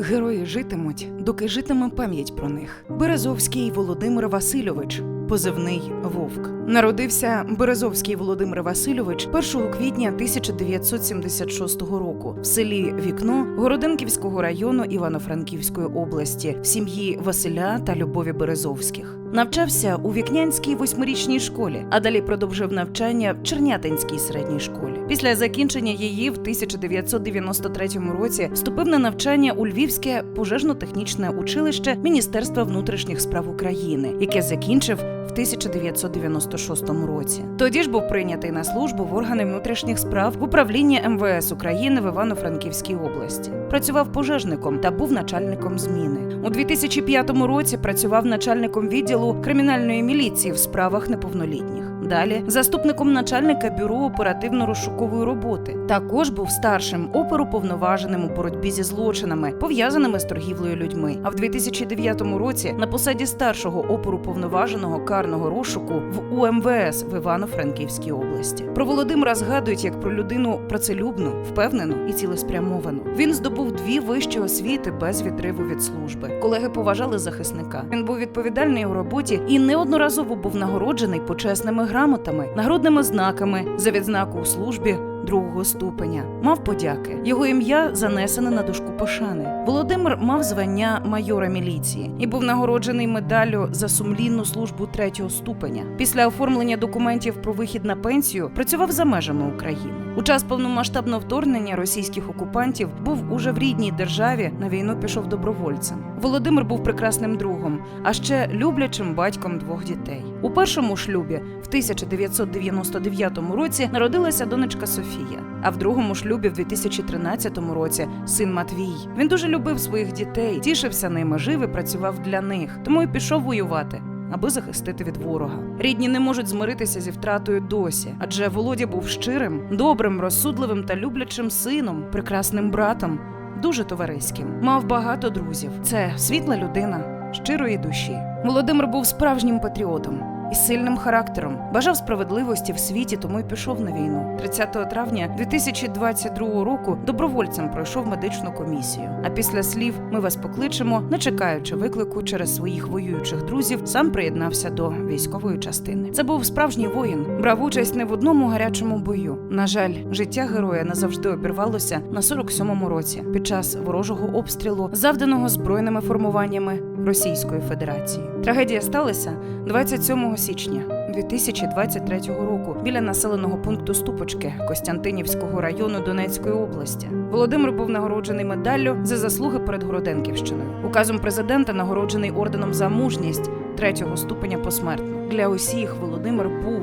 Герої житимуть, доки житиме пам'ять про них. Березовський Володимир Васильович, позивний Вовк. Народився Березовський Володимир Васильович 1 квітня 1976 року в селі Вікно Городенківського району Івано-Франківської області в сім'ї Василя та Любові Березовських. Навчався у Вікнянській восьмирічній школі, а далі продовжив навчання в Чернятинській середній школі. Після закінчення її в 1993 році вступив на навчання у Львівське пожежно-технічне училище Міністерства внутрішніх справ України, яке закінчив 1996 році. Тоді ж був прийнятий на службу в органи внутрішніх справ в управлінні МВС України в Івано-Франківській області. Працював пожежником та був начальником зміни. У 2005 році працював начальником відділу кримінальної міліції в справах неповнолітніх. Далі заступником начальника бюро оперативно-розшукової роботи. Також був старшим оперуповноваженим у боротьбі зі злочинами, пов'язаними з торгівлею людьми. А в 2009 році на посаді старшого оперуповноваженого карного розшуку в УМВС в Івано-Франківській області. Про Володимира згадують як про людину працелюбну, впевнену і цілеспрямовану. Він здобув дві вищі освіти без відриву від служби. Колеги поважали захисника. Він був відповідальний у роботі і неодноразово був нагороджений почесними грамотами, нагрудними знаками за відзнаку у службі. Другого ступеня мав подяки. Його ім'я занесене на дошку пошани. Володимир мав звання майора міліції і був нагороджений медаллю за сумлінну службу третього ступеня. Після оформлення документів про вихід на пенсію працював за межами України. У час повномасштабного вторгнення російських окупантів був уже в рідній державі. На війну пішов добровольцем. Володимир був прекрасним другом, а ще люблячим батьком двох дітей. У першому шлюбі в 1999 році народилася донечка Софія, а в другому шлюбі в 2013 році син Матвій. Він дуже любив своїх дітей, тішився ними, жив і працював для них, тому й пішов воювати. Аби захистити від ворога, рідні не можуть змиритися зі втратою досі, адже Володя був щирим, добрим, розсудливим та люблячим сином, прекрасним братом, дуже товариським. Мав багато друзів. Це світла людина, щирої душі. Володимир був справжнім патріотом із сильним характером, бажав справедливості в світі, тому й пішов на війну. 30 травня 2022 року добровольцем пройшов медичну комісію. А після слів ми вас покличемо, не чекаючи виклику через своїх воюючих друзів, сам приєднався до військової частини. Це був справжній воїн, брав участь не в одному гарячому бою. На жаль, життя героя назавжди обірвалося на 47-му році під час ворожого обстрілу, завданого збройними формуваннями Російської Федерації. Трагедія сталася 27 січня 2023 року біля населеного пункту Ступочки Костянтинівського району Донецької області. Володимир був нагороджений медаллю за заслуги перед Городенківщиною. Указом президента нагороджений орденом за мужність третього ступеня посмертно. Для усіх Володимир був,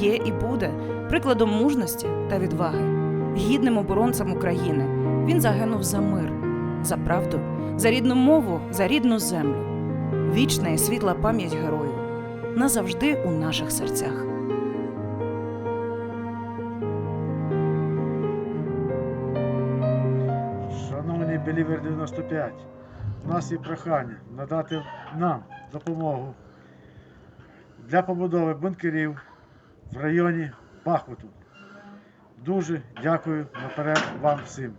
є і буде прикладом мужності та відваги, гідним оборонцем України. Він загинув за мир, за правду, за рідну мову, за рідну землю. Вічна і світла пам'ять герою назавжди у наших серцях. Шановні Белівер 95, у нас є прохання надати нам допомогу для побудови бункерів в районі Бахмуту. Дуже дякую наперед вам всім.